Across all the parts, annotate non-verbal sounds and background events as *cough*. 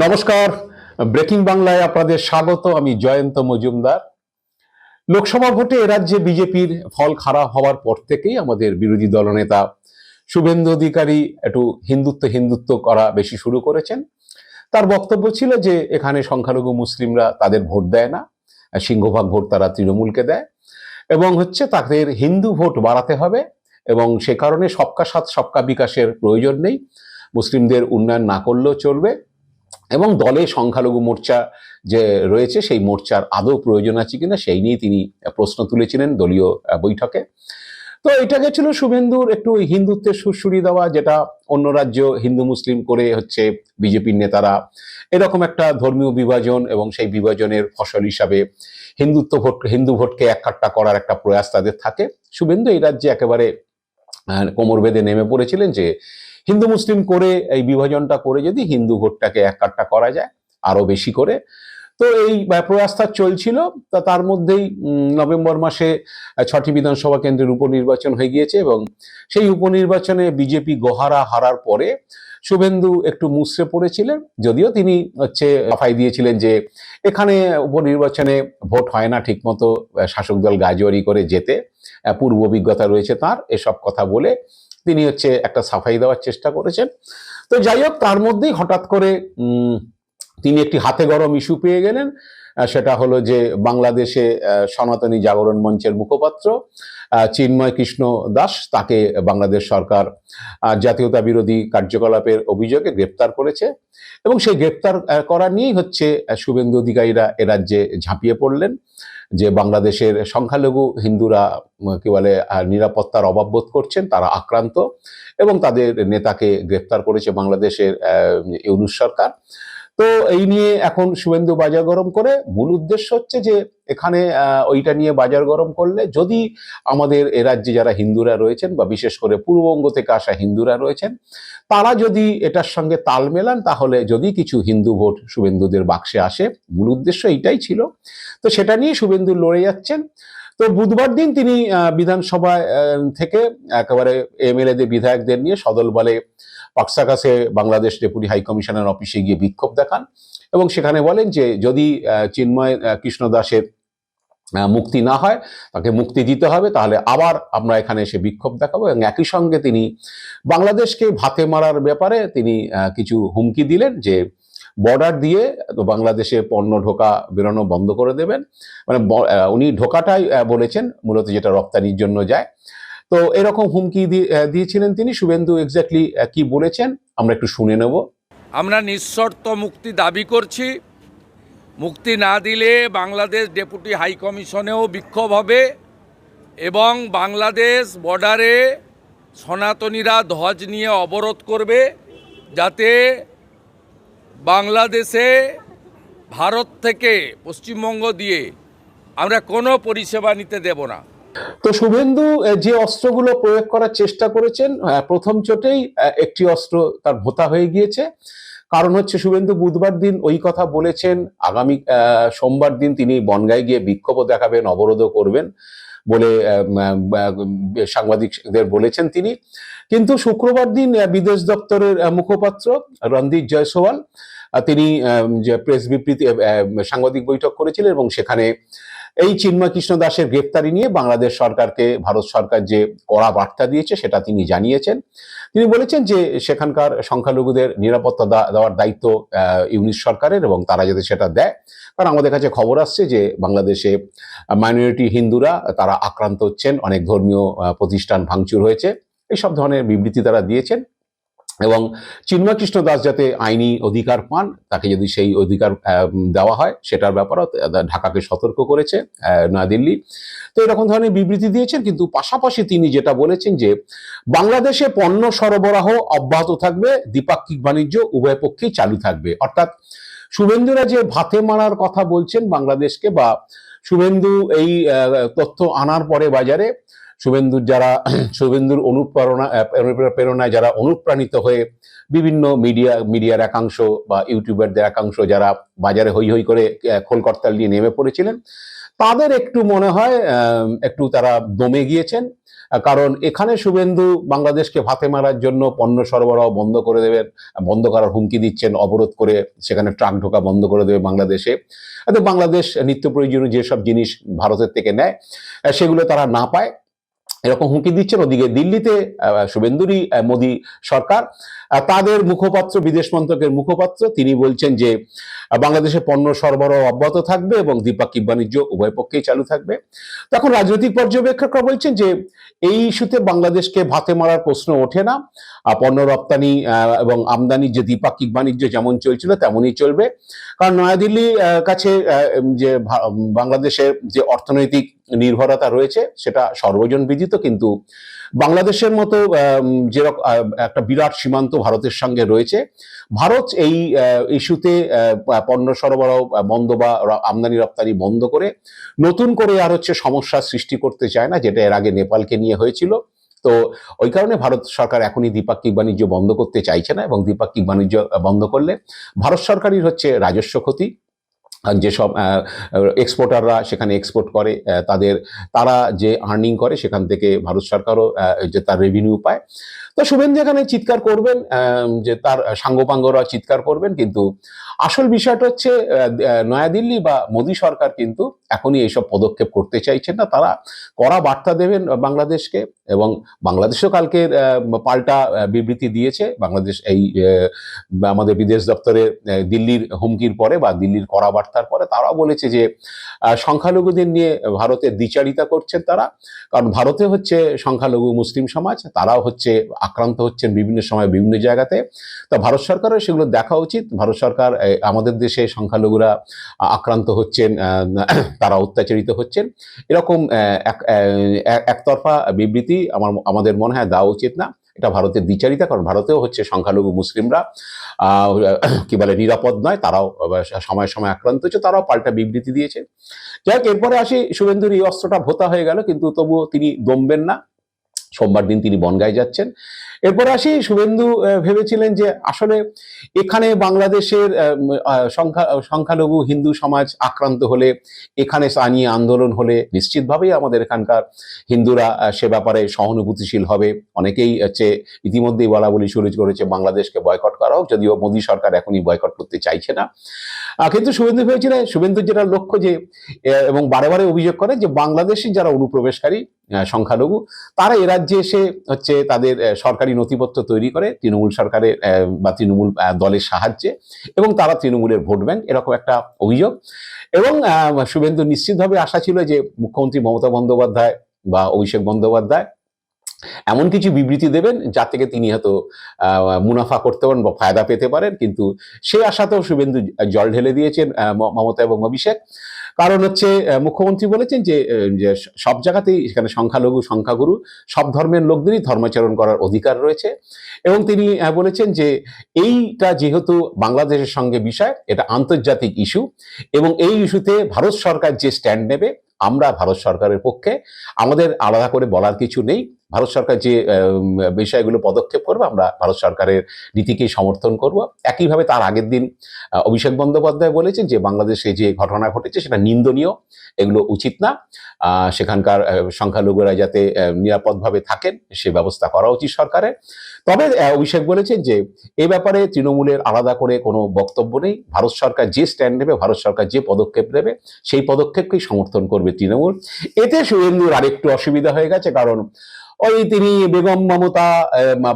নমস্কার। ব্রেকিং বাংলায় আপনাদের স্বাগত, আমি জয়ন্ত মজুমদার। লোকসভা ভোটে রাজ্যে বিজেপির ফল খারাপ হওয়ার পর থেকেই আমাদের বিরোধী দলনেতা শুভেন্দু অধিকারী একটু হিন্দুত্ব হিন্দুত্ব করা বেশি শুরু করেছেন। তার বক্তব্য ছিল যে, এখানে সংখ্যালঘু মুসলিমরা তাদের ভোট দেয় না, সিংহভাগ ভোট তারা তৃণমূলকে দেয় এবং হচ্ছে তাদের হিন্দু ভোট বাড়াতে হবে এবং সে কারণে সবকা সাথ, সবকা বিকাশের প্রয়োজন নেই। মুসলিমদের উন্নয়ন না করলেও চলবে। এবং দলে সংখ্যালঘু মোর্চা যে রয়েছে, সেই মোর্চার আদৌ প্রয়োজন আছে কিনা, সেই নিয়ে তিনি প্রশ্ন তুলেছিলেন দলীয় বৈঠকে। তো এটা গেছিল শুভেন্দুর একটু হিন্দুত্বের সুরসুরি দেওয়া, যেটা অন্য রাজ্য হিন্দু মুসলিম করে হচ্ছে বিজেপির নেতারা এরকম একটা ধর্মীয় বিভাজন এবং সেই বিভাজনের ফসল হিসাবে হিন্দুত্ব ভোট, হিন্দু ভোটকে এককাট্টা করার একটা প্রয়াস তাদের থাকে। শুভেন্দু এই রাজ্যে একেবারে কোমর বেঁধে নেমে পড়েছিলেন যে হিন্দু মুসলিম করে এই বিভাজনটা করে যদি হিন্দু ভোটটাকে এককাট্টা করা যায় আরও বেশি করে। তো এই আহ, প্রয়াস চলছিল। তা তার মধ্যেই নভেম্বর মাসে ছটি বিধানসভা কেন্দ্রের উপনির্বাচন হয়ে গিয়েছে এবং সেই উপনির্বাচনে বিজেপি গহারা হারার পরে শুভেন্দু একটু মুসড়ে পড়েছিলেন। যদিও তিনি হচ্ছে লাফাই দিয়েছিলেন যে এখানে উপনির্বাচনে ভোট হয় না ঠিকমতো শাসক দল গাজোয়ারি করে যেতে পূর্ব অভিজ্ঞতা রয়েছে তার। এসব কথা বলে তিনি হচ্ছে একটা সাফাই দেওয়ার চেষ্টা করেছেন। তো যাই হোক, তার মধ্যেই হঠাৎ করে তিনি একটি হাতে গরম ইস্যু পেয়ে গেলেন। সেটা হলো যে বাংলাদেশে সনাতনী জাগরণ মঞ্চের মুখপাত্র চিন্ময় কৃষ্ণ দাস তাকে বাংলাদেশ সরকার জাতীয়তা বিরোধী কার্যকলাপের অভিযোগে গ্রেপ্তার করেছে। এবং সেই গ্রেপ্তার করা নিয়েই হচ্ছে শুভেন্দু অধিকারীরা এ রাজ্যে ঝাঁপিয়ে পড়লেন। যে বাংলাদেশের সংখ্যালঘু হিন্দুরা কি বলে নিরাপত্তার অভাব বোধ করছেন, তারা আক্রান্ত এবং তাদের নেতাকে গ্রেপ্তার করেছে বাংলাদেশের ইউনুস সরকার। তো এই নিয়ে এখন শুভেন্দু বাজার গরম করে মূল উদ্দেশ্য হচ্ছে যে এখানে ওইটা নিয়ে বাজার গরম করলে যদি আমাদের এ রাজ্যে যারা হিন্দুরা রয়েছেন বা বিশেষ করে পূর্ববঙ্গ থেকে আসা হিন্দুরা রয়েছেন, তারা যদি এটার সঙ্গে তাল মেলান, তাহলে যদি কিছু হিন্দু ভোট শুভেন্দুদের বাক্সে আসে, মূল উদ্দেশ্য এইটাই ছিল। তো সেটা নিয়ে শুভেন্দু লড়ে যাচ্ছেন। তো বুধবার দিন তিনি বিধানসভায় থেকে একেবারে এমএলএদের বিধায়কদের নিয়ে সদল বলে পাকসাকাশে বাংলাদেশ ডেপুটি হাই কমিশনার অফিসে গিয়ে বিক্ষোভ দেখান এবং সেখানে বলেন যে যদি চিন্ময় কৃষ্ণ দাসের মুক্তি না হয়, তাকে মুক্তি দিতে হবে, তাহলে আবার আমরা এখানে এসে বিক্ষোভ দেখাবো এবং একই সঙ্গে তিনি বাংলাদেশকে ভাতে মারার ব্যাপারে তিনি কিছু হুমকি দিলেন যে বর্ডার দিয়ে বাংলাদেশে পণ্য ঢোকা, বেরোনো বন্ধ করে দেবেন। মানে উনি ঢোকাটাই বলেছেন, মূলত যেটা রপ্তানির জন্য যায়। তো এরকম হুমকি দিয়ে- দিয়েছিলেন তিনি। শুভেন্দু এক্স্যাক্টলি কি বলেছেন, আমরা একটু শুনে নেব। আমরা নিঃশর্ত মুক্তি দাবি করছি। মুক্তি না দিলে বাংলাদেশ ডেপুটি হাই কমিশনেও বিক্ষোভ হবে এবং বাংলাদেশ বর্ডারে সনাতনীরা ধ্বজ নিয়ে অবরোধ করবে যাতে বাংলাদেশে ভারত থেকে পশ্চিমবঙ্গ দিয়ে আমরা কোনো পরিষেবা নিতে দেব না। তো শুভেন্দু যে অস্ত্রগুলো প্রয়োগ করার চেষ্টা করেছেন প্রথম চোটেই একটি অস্ত্র তার ভোতা হয়ে গিয়েছে। কারণ হচ্ছে শুভেন্দু, বুধবার দিন ওই কথা বলেছেন, আগামী সোমবার দিন তিনি বনগায় গিয়ে বিক্ষোভও দেখাবেন, অবরোধও করবেন বলে সাংবাদিকদের বলেছেন তিনি। কিন্তু শুক্রবার দিন বিদেশ দপ্তরের মুখপাত্র রণদীপ জয়সওয়াল তিনি যে প্রেস বিবৃতি সাংবাদিক বৈঠক করেছিলেন এবং সেখানে এই চিন্ময় কৃষ্ণ দাসের গ্রেপ্তারি নিয়ে বাংলাদেশ সরকারকে ভারত সরকার যে কড়া বার্তা দিয়েছে সেটা তিনি জানিয়েছেন। তিনি বলেছেন যে সেখানকার সংখ্যালঘুদের নিরাপত্তা দেওয়ার দায়িত্ব আহ, ইউনিশ সরকারের এবং তারা যাতে সেটা দেয়। কারণ আমাদের কাছে খবর আসছে যে বাংলাদেশে মাইনরিটি হিন্দুরা তারা আক্রান্ত হচ্ছেন অনেক ধর্মীয় প্রতিষ্ঠান ভাঙচুর হয়েছে। এইসব ধরনের বিবৃতি তারা দিয়েছেন। এবং চিন্ময় কৃষ্ণ দাস যাতে আইনি অধিকার পান, তাকে যদি সেই অধিকার দেওয়া হয়, সেটার ব্যাপারেও ঢাকাকে সতর্ক করেছে নয়াদিল্লি। তো এরকম ধরনের বিবৃতি দিয়েছেন, কিন্তু পাশাপাশি তিনি যেটা বলেছেন যে, বাংলাদেশে পণ্য সরবরাহ অব্যাহত থাকবে, দ্বিপাক্ষিক বাণিজ্য উভয় পক্ষেই চালু থাকবে। অর্থাৎ শুভেন্দুরা যে ভাতে মারার কথা বলছেন বাংলাদেশকে, বা শুভেন্দু এই তথ্য আনার পরে বাজারে শুভেন্দুর যারা *clears throat* শুভেন্দুর অনুপ্রেরণা প্রেরণায় যারা অনুপ্রাণিত হয়ে বিভিন্ন মিডিয়া, মিডিয়ার একাংশ বা ইউটিউবারদের একাংশ যারা বাজারে হই হই করে খোলকর্তাল নিয়ে নেমে পড়েছিলেন, তাদের একটু মনে হয় একটু তারা দমে গিয়েছেন কারণ এখানে শুভেন্দু বাংলাদেশকে ভাতে মারার জন্য পণ্য সরবরাহ বন্ধ করে দেবেন, বন্ধ করার হুমকি দিচ্ছেন, অবরোধ করে সেখানে ট্রাক ঢোকা বন্ধ করে দেবে বাংলাদেশে। বাংলাদেশ নিত্য প্রয়োজনীয় যেসব জিনিস ভারতের থেকে নেয় সেগুলো তারা না পায়। এরকম হুমকি দিচ্ছেন। ওদিকে দিল্লিতে শুভেন্দুরই মোদী সরকার। তাদের মুখপাত্র, বিদেশ মন্ত্রকের মুখপাত্র, তিনি বলছেন যে বাংলাদেশে পণ্য সরবরাহ অব্যাহত থাকবে এবং দ্বিপাক্ষিক বাণিজ্য উভয় পক্ষেই চালু থাকবে। তখন রাজনৈতিক পর্যবেক্ষকরা বলছেন যে, এই ইস্যুতে বাংলাদেশকে ভাতে মারার প্রশ্ন ওঠে না। পণ্য রপ্তানি এবং আমদানি যে দ্বিপাক্ষিক বাণিজ্য যেমন চলছিল, তেমনই চলবে। কারণ নয়াদিল্লি কাছে যে বাংলাদেশের যে অর্থনৈতিক নির্ভরতা রয়েছে, সেটা সর্বজন বিদিত, কিন্তু বাংলাদেশের মতো যেরকম একটা বিরাট সীমান্ত ভারতের সঙ্গে রয়েছে। ভারত এই ইস্যুতে পণ্য সরবরাহ বন্ধ বা আমদানি রপ্তানি বন্ধ করে নতুন করে আর হচ্ছে সমস্যা সৃষ্টি করতে চায় না, যেটা এর আগে নেপালকে নিয়ে হয়েছিল। তো ওই কারণে ভারত সরকার এখনই দ্বিপাক্ষিক বাণিজ্য বন্ধ করতে চাইছে না এবং দ্বিপাক্ষিক বাণিজ্য বন্ধ করলে ভারত সরকারই হচ্ছে রাজস্ব ক্ষতি। যেসব এক্সপোর্টাররা সেখানে এক্সপোর্ট করে তাদের, তারা যে আর্নিং করে সেখান থেকে ভারত সরকারও যে তার রেভিনিউ পায়। তো শুভেন্দু এখানে চিৎকার করবেন যে তার সাঙ্গপাঙ্গরা চিৎকার করবেন, কিন্তু আসল বিষয়টা হচ্ছে নয়াদিল্লি বা মোদী সরকার কিন্তু এখনই এইসব পদক্ষেপ করতে চাইছেন না। তারা কড়া বার্তা দেবেন বাংলাদেশকে এবং বাংলাদেশও কালকে পাল্টা বিবৃতি দিয়েছে। বাংলাদেশ এই আমাদের বিদেশ দপ্তরে দিল্লির হুমকির পরে বা দিল্লির কড়া বার্তার পরে তারাও বলেছে যে সংখ্যালঘুদের নিয়ে ভারতের দ্বিচারিতা করছেন তারা। কারণ ভারতে হচ্ছে সংখ্যালঘু মুসলিম সমাজ, তারাও হচ্ছে আক্রান্ত হচ্ছেন বিভিন্ন সময় বিভিন্ন জায়গাতে। তা ভারত সরকারের সেগুলো দেখা উচিত। ভারত সরকার আমাদের দেশে সংখ্যালঘুরা আক্রান্ত হচ্ছেন *clears throat* তারা অত্যাচারিত হচ্ছেন। এরকম এক- এক- একতরফা বিবৃতি আমার, আমাদের মনে হয় দেওয়া উচিত না। এটা ভারতের দ্বিচারিতা, কারণ ভারতেও হচ্ছে সংখ্যালঘু মুসলিমরা *clears throat* কি বলে, নিরাপদ নয়। তারাও সময় সময় আক্রান্ত হচ্ছে, তারাও পাল্টা বিবৃতি দিয়েছে। যাই হোক, এরপরে আসি, শুভেন্দুর এই অস্ত্রটা ভোতা হয়ে গেল, কিন্তু তবুও তিনি দমবেন না। সোমবার দিন তিনি বনগায় যাচ্ছেন। এরপর আসি শুভেন্দু ভেবেছিলেন যে আসলে এখানে বাংলাদেশের সংখ্যা সংখ্যালঘু হিন্দু সমাজ আক্রান্ত হলে এখানে স্থানীয় আন্দোলন হলে নিশ্চিতভাবেই আমাদের এখানকার হিন্দুরা সে ব্যাপারে সহানুভূতিশীল হবে। অনেকেই হচ্ছে ইতিমধ্যেই বলা বলি শুরু করেছে বাংলাদেশকে বয়কট করা হোক যদিও মোদী সরকার এখনই বয়কট করতে চাইছে না। কিন্তু শুভেন্দু ভেবেছিলেন শুভেন্দু যেটা লক্ষ্য যে এবং বারে বারে অভিযোগ করে যে বাংলাদেশি যারা অনুপ্রবেশকারী সংখ্যালঘু তারা এ রাজ্যে এসে হচ্ছে তাদের আহ, সরকারি নথিপত্র তৈরি করে, তৃণমূল সরকারের বা তৃণমূল দলের সাহায্যে এবং তারা তৃণমূলের ভোট ব্যাংক, এরকম একটা অভিযোগ। এবং শুভেন্দু নিশ্চিতভাবে আশা ছিল যে মুখ্যমন্ত্রী মমতা বন্দ্যোপাধ্যায় বা অভিষেক বন্দ্যোপাধ্যায় এমন কিছু বিবৃতি দেবেন যা থেকে তিনি হয়তো মুনাফা করতে পারেন বা ফায়দা পেতে পারেন। কিন্তু সে আশাতেও শুভেন্দু জল ঢেলে দিয়েছেন মমতা এবং অভিষেক। কারণ হচ্ছে মুখ্যমন্ত্রী বলেছেন যে সব জায়গাতেই এখানে সংখ্যালঘু, সংখ্যাগুরু, সব ধর্মের লোকদেরই ধর্মাচরণ করার অধিকার রয়েছে। এবং তিনি বলেছেন যে, এইটা যেহেতু বাংলাদেশের সঙ্গে বিষয়, এটা আন্তর্জাতিক ইস্যু এবং এই ইস্যুতে ভারত সরকার যে স্ট্যান্ড নেবে, আমরা ভারত সরকারের পক্ষে, আমাদের আলাদা করে বলার কিছু নেই। ভারত সরকার যে বিষয়গুলো পদক্ষেপ করবে, আমরা ভারত সরকারের নীতিকেই সমর্থন করব। একইভাবে তার আগের দিন অভিষেক বন্দ্যোপাধ্যায় বলেছেন যে, বাংলাদেশে যে ঘটনা ঘটেছে সেটা নিন্দনীয়, এগুলো উচিত না। সেখানকার সংখ্যালঘুরা যাতে নিরাপদভাবে থাকেন, সে ব্যবস্থা করা উচিত সরকারের। তবে অভিষেক বলেছেন যে, এ ব্যাপারে তৃণমূলের আলাদা করে কোনো বক্তব্য নেই। ভারত সরকার যে স্ট্যান্ড নেবে, ভারত সরকার যে পদক্ষেপ নেবে, সেই পদক্ষেপকেই সমর্থন করবে তৃণমূল। এতে শুভেন্দুর আরেকটু অসুবিধা হয়ে গেছে, কারণ ওই তিনি বেগম মমতা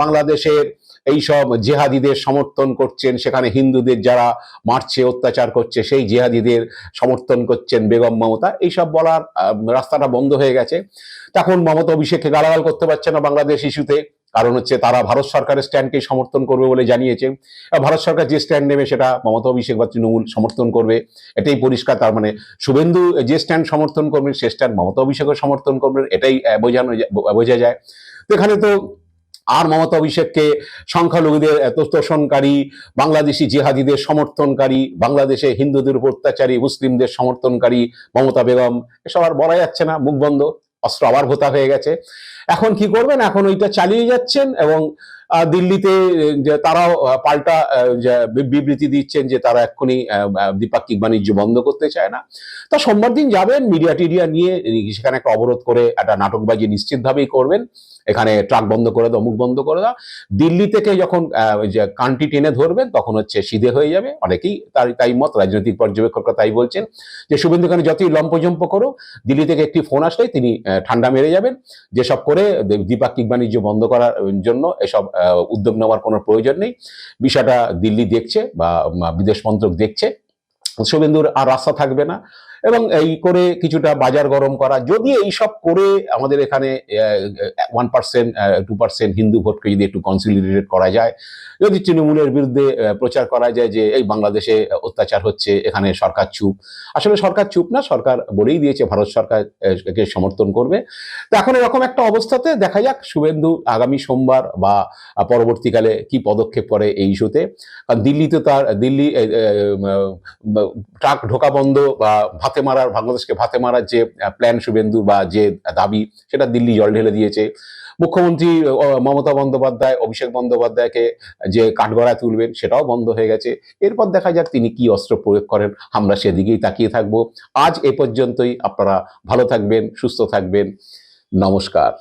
বাংলাদেশের এইসব জেহাদিদের সমর্থন করছেন। সেখানে হিন্দুদের যারা মারছে, অত্যাচার করছে, সেই জেহাদিদের সমর্থন করছেন বেগম মমতা। এইসব বলার রাস্তাটা বন্ধ হয়ে গেছে। তখন মমতা অভিষেককে গালাগাল করতে পারছে না বাংলাদেশ ইস্যুতে। কারণ হচ্ছে তারা ভারত সরকারের স্ট্যান্ডকে সমর্থন করবে বলে জানিয়েছে। ভারত সরকার যে স্ট্যান্ড নেবে সেটা মমতা অভিষেক বা তৃণমূল সমর্থন করবে। এটাই পরিষ্কার, তার মানে শুভেন্দু যে স্ট্যান্ড সমর্থন করবেন সে স্ট্যান্ড মমতা অভিষেকও সমর্থন করবেন এটাই বোঝানো বোঝা যায়। তো এখানে তো আর মমতা অভিষেককে সংখ্যালঘুদের তোষণকারী বাংলাদেশি জিহাদিদের সমর্থনকারী, বাংলাদেশে হিন্দুদের উপর অত্যাচারী, মুসলিমদের সমর্থনকারী মমতা বেগম, এসব আর বলা যাচ্ছে না, মুখ বন্ধ। অস্ত্র আবার ভোতা হয়ে গেছে। এখন কি করবেন? এখন ওইটা চালিয়ে যাচ্ছেন এবং দিল্লিতে তারাও পাল্টা বিবৃতি দিচ্ছেন যে তারা এক্ষুনি দ্বিপাক্ষিক বাণিজ্য বন্ধ করতে চায় না। তা সোমবার দিন যাবেন, মিডিয়া টিডিয়া নিয়ে সেখানে একটা অবরোধ করে একটা নাটকবাজি নিশ্চিতভাবেই করবেন। এখানে ট্রাক বন্ধ করে দাও, মুখ বন্ধ করে দাও। দিল্লি থেকে যখন কানটি টেনে ধরবেন, তখন হচ্ছে সিধে হয়ে যাবে। অনেকেই তার, তাই মত, রাজনৈতিক পর্যবেক্ষকরা তাই বলছেন যে, শুভেন্দু খান যতই লম্পজম্প করো দিল্লি থেকে একটি ফোন আসলেই তিনি ঠান্ডা মেরে যাবেন। যেসব করে দ্বিপাক্ষিক বাণিজ্য বন্ধ করার জন্য এসব উদ্যোগ নেওয়ার কোনো প্রয়োজন নেই। বিষয়টা দিল্লি দেখছে বা বিদেশ মন্ত্রক দেখছে। শুভেন্দুর আর রাস্তা থাকবে না। এবং এই করে কিছুটা বাজার গরম করা যদি এই সব করে আমাদের এখানে one percent two percent Hindu ভোটকে যদি একটু কনসিলিডেট করা যায় যদি তৃণমূলের বিরুদ্ধে প্রচার করা যায় যে এই বাংলাদেশে অত্যাচার হচ্ছে এখানে সরকার চুপ আসলে সরকার চুপ না সরকার বলেই দিয়েছে ভারত সরকার আহ, একে সমর্থন করবে তো এখন এরকম একটা অবস্থাতে দেখা যাক শুভেন্দু আগামী সোমবার বা পরবর্তীকালে কি পদক্ষেপ করে এই ইস্যুতে কারণ দিল্লিতে তার দিল্লি ট্রাক ঢোকা বন্ধ বা ভাতে মারার, বাংলাদেশকে ভাতে মারার যে প্ল্যান শুভেন্দু বা যে দাবি, সেটা দিল্লি জল ঢেলে দিয়েছে। মুখ্যমন্ত্রী মমতা বন্দ্যোপাধ্যায়, অভিষেক বন্দ্যোপাধ্যায়কে যে কাঠগড়ায় তুলবেন, সেটাও বন্ধ হয়ে গেছে। এরপর দেখা যাক তিনি কি অস্ত্র প্রয়োগ করেন, আমরা সেদিকেই তাকিয়ে থাকব। আজ এ পর্যন্তই, আপনারা ভালো থাকবেন, সুস্থ থাকবেন। নমস্কার।